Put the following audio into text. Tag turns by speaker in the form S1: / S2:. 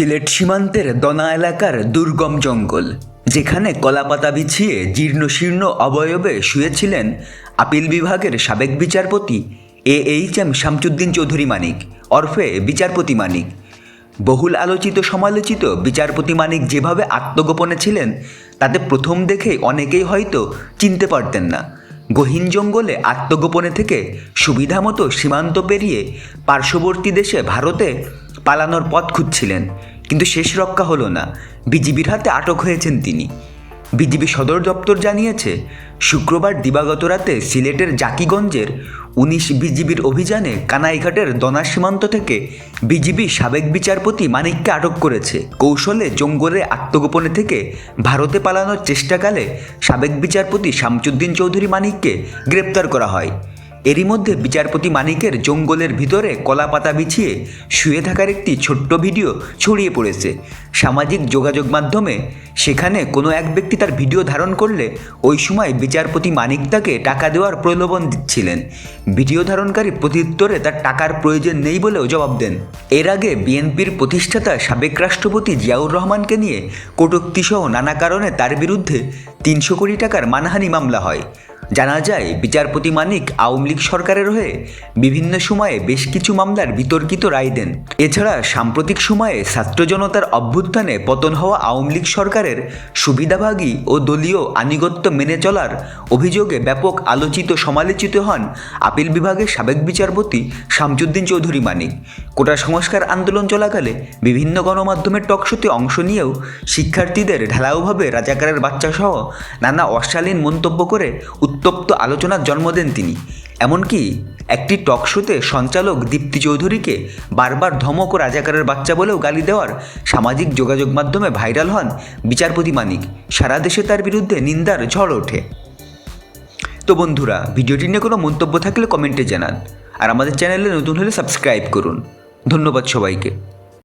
S1: সিলেট সীমান্তের দনা এলাকার দুর্গম জঙ্গল, যেখানে কলাপাতা বিছিয়ে জীর্ণ শীর্ণ অবয়বে শুয়েছিলেন আপিল বিভাগের সাবেক বিচারপতি A H M Shamsuddin Chowdhury Manik অর্ফে বিচারপতি মানিক। বহুল আলোচিত, সমালোচিত বিচারপতি মানিক যেভাবে আত্মগোপনে ছিলেন, তাতে প্রথম দেখেই অনেকেই হয়তো চিনতে পারতেন না। গহীন জঙ্গলে আত্মগোপনে থেকে সুবিধামতো সীমান্ত পেরিয়ে পার্শ্ববর্তী দেশে ভারতে পালানোর পথ খুঁজছিলেন। কিন্তু শেষ রক্ষা হলো না। বিজিবির হাতে আটক হয়েছেন তিনি। বিজিবি সদর দপ্তর জানিয়েছে, শুক্রবার দিবাগত রাতে সিলেটের জাকিগঞ্জের উনিশ বিজিবির অভিযানে কানাইঘাটের দনা সীমান্ত থেকে বিজিবি সাবেক বিচারপতি মানিককে আটক করেছে। কৌশলে জঙ্গলে আত্মগোপনে থেকে ভারতে পালানোর চেষ্টাকালে সাবেক বিচারপতি শামসুদ্দিন চৌধুরী মানিককে গ্রেপ্তার করা হয়। এরই মধ্যে বিচারপতি মানিকের জঙ্গলের ভিতরে কলাপাতা বিছিয়ে শুয়ে থাকার একটি ছোট্ট ভিডিও ছড়িয়ে পড়েছে। সামাজিক যোগাযোগ মাধ্যমে সেখানে কোনো এক ব্যক্তি তার ভিডিও ধারণ করলে ওই সময় বিচারপতি মানিক তাকে টাকা দেওয়ার প্রলোভন দিচ্ছিলেন। ভিডিও ধারণকারী প্রত্যুত্তরে তার টাকার প্রয়োজন নেই বলেও জবাব দেন। এর আগে বিএনপির প্রতিষ্ঠাতা সাবেক রাষ্ট্রপতি জিয়াউর রহমানকে নিয়ে কটূক্তিসহ নানা কারণে তার বিরুদ্ধে তিনশো কোটি টাকার মানহানি মামলা হয়। জানা যায়, বিচারপতি মানিক আওয়ামী লীগ সরকারের হয়ে বিভিন্ন সময়ে বেশ কিছু মামলার বিতর্কিত রায় দেন। এছাড়া সাম্প্রতিক সময়ে ছাত্র জনতার অভ্যুত্থানে পতন হওয়া আওয়ামী লীগ সরকারের সুবিধাভাগী ও দলীয় আনিগত্য মেনে চলার অভিযোগে ব্যাপক আলোচিত সমালোচিত হন আপিল বিভাগের সাবেক বিচারপতি শামসুদ্দিন চৌধুরী মানিক। কোটা সংস্কার আন্দোলন চলাকালে বিভিন্ন গণমাধ্যমের টকশোতে অংশ নিয়েও শিক্ষার্থীদের ঢালাওভাবে রাজাকারের বাচ্চাসহ নানা অশালীন মন্তব্য করে উত্তপ্ত আলোচনার জন্ম দেন তিনি। এমনকি একটি টক শোতে সঞ্চালক দীপ্তি চৌধুরীকে বারবার ধমক ও রাজাকারের বাচ্চা বলেও গালি দেওয়ার সামাজিক যোগাযোগ মাধ্যমে ভাইরাল হন বিচারপতি মানিক। সারা দেশে তার বিরুদ্ধে নিন্দার ঝড় ওঠে। তো বন্ধুরা, ভিডিওটি নিয়ে কোনো মন্তব্য থাকলে কমেন্টে জানান। আর আমাদের চ্যানেলে নতুন হলে সাবস্ক্রাইব করুন। ধন্যবাদ সবাইকে।